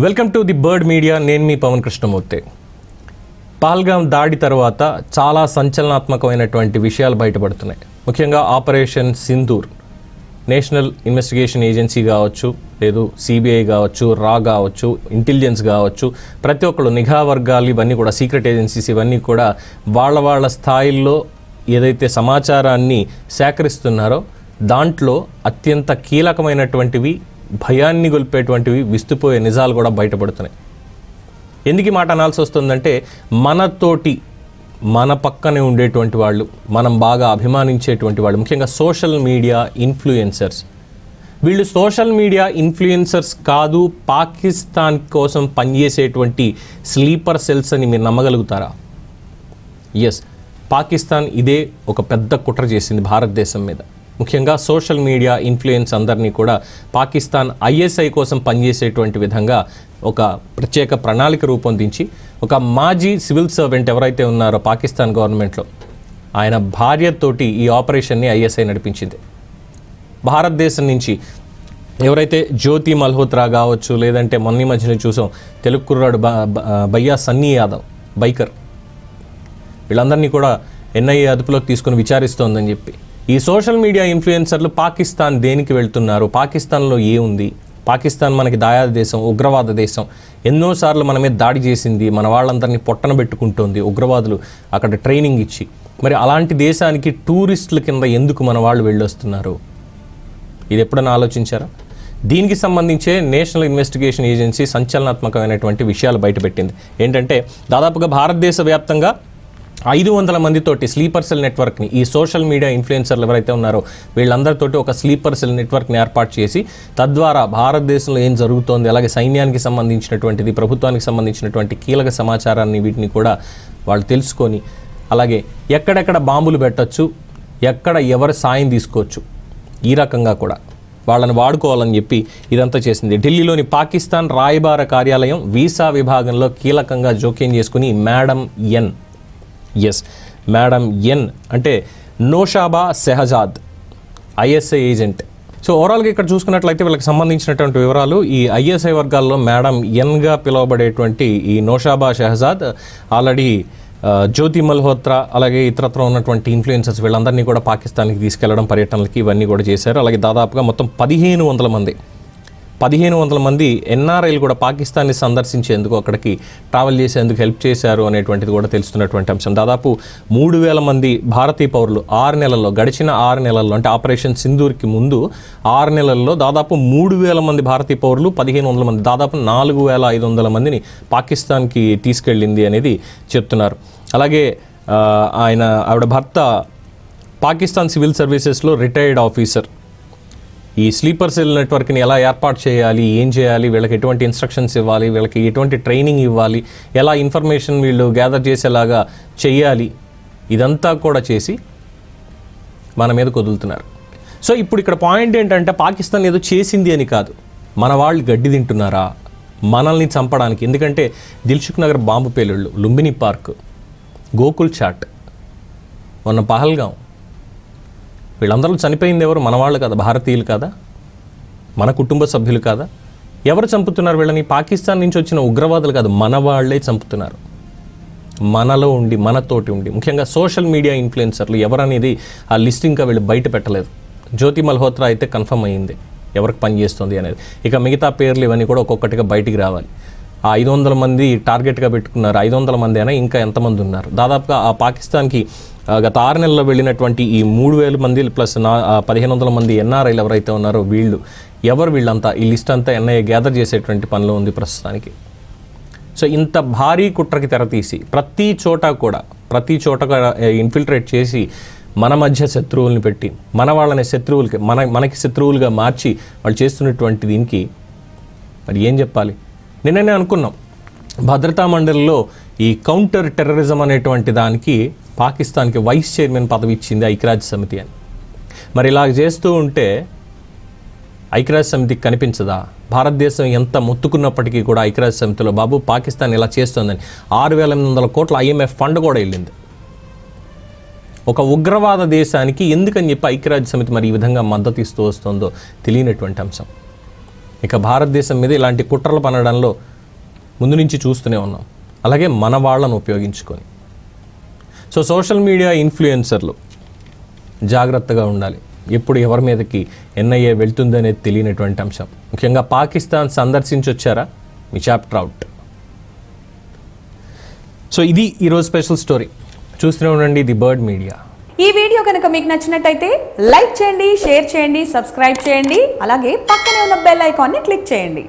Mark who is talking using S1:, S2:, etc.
S1: Welcome to the Bird Media. నేను మీ పవన్ కృష్ణమూర్తి. పహల్గాం దాడి తర్వాత చాలా సంచలనాత్మకమైనటువంటి విషయాలు బయటపడుతున్నాయి. ముఖ్యంగా operation Sindoor national investigation agency కావచ్చు లేదు సిబిఐ కావచ్చు రా కావచ్చు ఇంటెలిజెన్స్ కావచ్చు ప్రతి ఒక్కళ్ళు నిఘా వర్గాలు ఇవన్నీ కూడా సీక్రెట్ ఏజెన్సీస్ ఇవన్నీ కూడా వాళ్ళ వాళ్ళ స్థాయిల్లో ఏదైతే సమాచారాన్ని సేకరిస్తున్నారో దాంట్లో అత్యంత కీలకమైనటువంటివి భయాన్ని గొలిపేటువంటివి విస్తుపోయే నిజాలు కూడా బయటపడుతున్నాయి. ఎందుకు మాట అనాల్సి వస్తుందంటే మనతోటి మన పక్కనే ఉండేటువంటి వాళ్ళు మనం బాగా అభిమానించేటువంటి వాళ్ళు ముఖ్యంగా సోషల్ మీడియా ఇన్ఫ్లుయెన్సర్స్. వీళ్ళు సోషల్ మీడియా ఇన్ఫ్లుయెన్సర్స్ కాదు పాకిస్తాన్ కోసం పనిచేసేటువంటి స్లీపర్ సెల్స్ అని మీరు నమ్మగలుగుతారా? ఎస్ పాకిస్తాన్ ఇదే ఒక పెద్ద కుట్ర చేసింది భారతదేశం మీద. ముఖ్యంగా సోషల్ మీడియా ఇన్ఫ్లుయెన్స్ అందరినీ కూడా పాకిస్తాన్ ఐఎస్ఐ కోసం పనిచేసేటువంటి విధంగా ఒక ప్రత్యేక ప్రణాళిక రూపొందించి ఒక మాజీ సివిల్ సర్వెంట్ ఎవరైతే ఉన్నారో పాకిస్తాన్ గవర్నమెంట్లో ఆయన భార్యతోటి ఈ ఆపరేషన్ని ఐఎస్ఐ నడిపించింది. భారతదేశం నుంచి ఎవరైతే జ్యోతి మల్హోత్రా కావచ్చు లేదంటే మొన్న మధ్యన చూసాం తెలుగు కుర్రాడు బ- బయ్యా సన్నీ యాదవ్ బైకర్. వీళ్ళందరినీ కూడా ఎన్ఐఏ అదుపులోకి తీసుకుని విచారిస్తోందని చెప్పి ఈ సోషల్ మీడియా ఇన్ఫ్లుయెన్సర్లు పాకిస్తాన్ దేనికి వెళ్తున్నారు? పాకిస్తాన్లో ఏ ఉంది పాకిస్తాన్ మనకి దాయాద దేశం ఉగ్రవాద దేశం. ఎన్నోసార్లు మన మీద దాడి చేసింది మన వాళ్ళందరినీ పొట్టన పెట్టుకుంటోంది ఉగ్రవాదులు అక్కడ ట్రైనింగ్ ఇచ్చి. మరి అలాంటి దేశానికి టూరిస్టుల కింద ఎందుకు మన వాళ్ళు వెళ్ళొస్తున్నారు? ఇది ఎప్పుడైనా ఆలోచించారా? దీనికి సంబంధించే నేషనల్ ఇన్వెస్టిగేషన్ ఏజెన్సీ సంచలనాత్మకమైనటువంటి విషయాలు బయటపెట్టింది. ఏంటంటే దాదాపుగా భారతదేశ వ్యాప్తంగా ఐదు వందల మందితోటి స్లీపర్ సెల్ నెట్వర్క్ని ఈ సోషల్ మీడియా ఇన్ఫ్లుయెన్సర్లు ఎవరైతే ఉన్నారో వీళ్ళందరితోటి ఒక స్లీపర్ సెల్ నెట్వర్క్ని ఏర్పాటు చేసి తద్వారా భారతదేశంలో ఏం జరుగుతోంది అలాగే సైన్యానికి సంబంధించినటువంటిది ప్రభుత్వానికి సంబంధించినటువంటి కీలక సమాచారాన్ని వీటిని కూడా వాళ్ళు తెలుసుకొని అలాగే ఎక్కడెక్కడ బాంబులు పెట్టొచ్చు ఎక్కడ ఎవరి సాయం తీసుకోవచ్చు ఈ రకంగా కూడా వాళ్ళని వాడుకోవాలని చెప్పి ఇదంతా చేసింది. ఢిల్లీలోని పాకిస్తాన్ రాయబార కార్యాలయం వీసా విభాగంలో కీలకంగా జోక్యం చేసుకుని madam N. S madam N అంటే Noshaba Sehzad ISI agent so ఓవరాల్గా ఇక్కడ చూసుకున్నట్లయితే వీళ్ళకి సంబంధించినటువంటి వివరాలు ఈ ఐఎస్ఐ వర్గాల్లో మేడం ఎన్గా పిలువబడేటువంటి ఈ నోషాబా షెహజాద్ ఆల్రెడీ జ్యోతి మల్హోత్రా అలాగే ఇతరత్ర ఉన్నటువంటి ఇన్ఫ్లుయెన్సర్స్ వీళ్ళందరినీ కూడా పాకిస్తాన్కి తీసుకెళ్ళడం పర్యటనలకి ఇవన్నీ కూడా చేశారు. అలాగే దాదాపుగా మొత్తం పదిహేను వందల మంది. పదిహేను వందల మంది ఎన్ఆర్ఐలు కూడా పాకిస్తాన్ని సందర్శించేందుకు అక్కడికి ట్రావెల్ చేసేందుకు హెల్ప్ చేశారు అనేటువంటిది కూడా తెలుస్తున్నటువంటి అంశం. దాదాపు మూడు వేల మంది భారతీయ పౌరులు ఆరు నెలల్లో గడిచిన ఆరు నెలల్లో అంటే ఆపరేషన్ సింధూర్కి ముందు ఆరు నెలల్లో దాదాపు మూడు వేల మంది భారతీయ పౌరులు పదిహేను వందల మంది దాదాపు నాలుగు వేల ఐదు వందల మందిని పాకిస్తాన్కి తీసుకెళ్ళింది అనేది చెప్తున్నారు. అలాగే ఆయన ఆవిడ భర్త పాకిస్తాన్ సివిల్ సర్వీసెస్లో రిటైర్డ్ ఆఫీసర్. ఈ స్లీపర్ సెల్ నెట్వర్క్ని ఎలా ఏర్పాటు చేయాలి ఏం చేయాలి వీళ్ళకి ఎటువంటి ఇన్స్ట్రక్షన్స్ ఇవ్వాలి వీళ్ళకి ఎటువంటి ట్రైనింగ్ ఇవ్వాలి ఎలా ఇన్ఫర్మేషన్ వీళ్ళు గ్యాదర్ చేసేలాగా చేయాలి ఇదంతా కూడా చేసి మన మీద కుదులుతున్నారు సో ఇప్పుడు ఇక్కడ పాయింట్ ఏంటంటే పాకిస్తాన్ ఏదో చేసింది అని కాదు. మన వాళ్ళు గడ్డి తింటున్నారా? మనల్ని చంపడానికి. ఎందుకంటే దిల్సుఖ్ నగర్ బాంబు పేలుళ్ళు లుంబిని పార్క్ గోకుల్ చాట్ మొన్న పహల్గాం వీళ్ళందరూ చనిపోయింది ఎవరు? మన వాళ్ళు కదా? భారతీయులు కాదా? మన కుటుంబ సభ్యులు కాదా? ఎవరు చంపుతున్నారు వీళ్ళని? పాకిస్తాన్ నుంచి వచ్చిన ఉగ్రవాదులు కాదు మన వాళ్ళే చంపుతున్నారు. మనలో ఉండి మనతోటి ఉండి. ముఖ్యంగా సోషల్ మీడియా ఇన్ఫ్లుయెన్సర్లు ఎవరనేది ఆ లిస్ట్ ఇంకా వీళ్ళు బయట పెట్టలేదు. జ్యోతి మల్హోత్రా అయితే కన్ఫర్మ్ అయ్యింది ఎవరికి పనిచేస్తుంది అనేది. ఇక మిగతా పేర్లు ఇవన్నీ కూడా ఒక్కొక్కటిగా బయటికి రావాలి. ఆ ఐదు వందల మంది టార్గెట్గా పెట్టుకున్నారు. ఐదు వందల మంది అయినా ఇంకా ఎంతమంది ఉన్నారు? దాదాపుగా ఆ పాకిస్తాన్కి గత ఆరు నెలల్లో వెళ్ళినటువంటి ఈ మూడు వేల మంది ప్లస్ నా పదిహేను వందల మంది ఎన్ఆర్ఐలు ఎవరైతే ఉన్నారో వీళ్ళు ఎవరు వీళ్ళంతా ఈ లిస్ట్ అంతా ఎన్ఐఏ గ్యాదర్ చేసేటువంటి పనిలో ఉంది ప్రస్తుతానికి. సో ఇంత భారీ కుట్రకి తెరతీసి ప్రతి చోట కూడా ప్రతి చోట ఇన్ఫిల్ట్రేట్ చేసి మన మధ్య శత్రువుల్ని పెట్టి మన వాళ్ళని శత్రువులకి మన మనకి శత్రువులుగా మార్చి వాళ్ళు చేస్తున్నటువంటి దీనికి మరి ఏం చెప్పాలి? నిన్ననే అనుకున్నాం. భద్రతా మండలిలో ఈ కౌంటర్ టెర్రరిజం అనేటువంటి దానికి పాకిస్తాన్కి వైస్ చైర్మన్ పదవి ఇచ్చింది ఐక్యరాజ్య సమితి అని. మరి ఇలా చేస్తూ ఉంటే ఐక్యరాజ్య సమితికి కనిపించదా? భారతదేశం ఎంత మొత్తుకున్నప్పటికీ కూడా ఐక్యరాజ్య సమితిలో బాబు పాకిస్తాన్ ఇలా చేస్తోందని. ఆరు వేల ఎనిమిది వందల కోట్ల ఐఎంఎఫ్ ఫండ్ కూడా వెళ్ళింది. ఒక ఉగ్రవాద దేశానికి ఎందుకని చెప్పి ఐక్యరాజ్య సమితి మరి ఈ విధంగా మద్దతు ఇస్తూ వస్తుందో తెలియనటువంటి అంశం. ఇక భారతదేశం మీద ఇలాంటి కుట్రలు పనడంలో ముందు నుంచి చూస్తూనే ఉన్నాం. అలాగే మన వాళ్ళను ఉపయోగించుకొని. సో సోషల్ మీడియా ఇన్ఫ్లుయెన్సర్లు జాగ్రత్తగా ఉండాలి. ఎప్పుడు ఎవరి మీదకి ఎన్ఐఏ వెళ్తుంది అనేది తెలియనటువంటి అంశం. ముఖ్యంగా పాకిస్తాన్ సందర్శించి వచ్చారా మీ ట్రౌట్ సో ఇది ఈరోజు స్పెషల్ స్టోరీ. చూస్తూనే ఉండండి ది బర్డ్ మీడియా.
S2: ఈ వీడియో కనుక మీకు నచ్చినట్టయితే లైక్ చేయండి షేర్ చేయండి సబ్స్క్రైబ్ చేయండి అలాగే పక్కనే ఉన్న బెల్ ఐకాన్ని క్లిక్ చేయండి.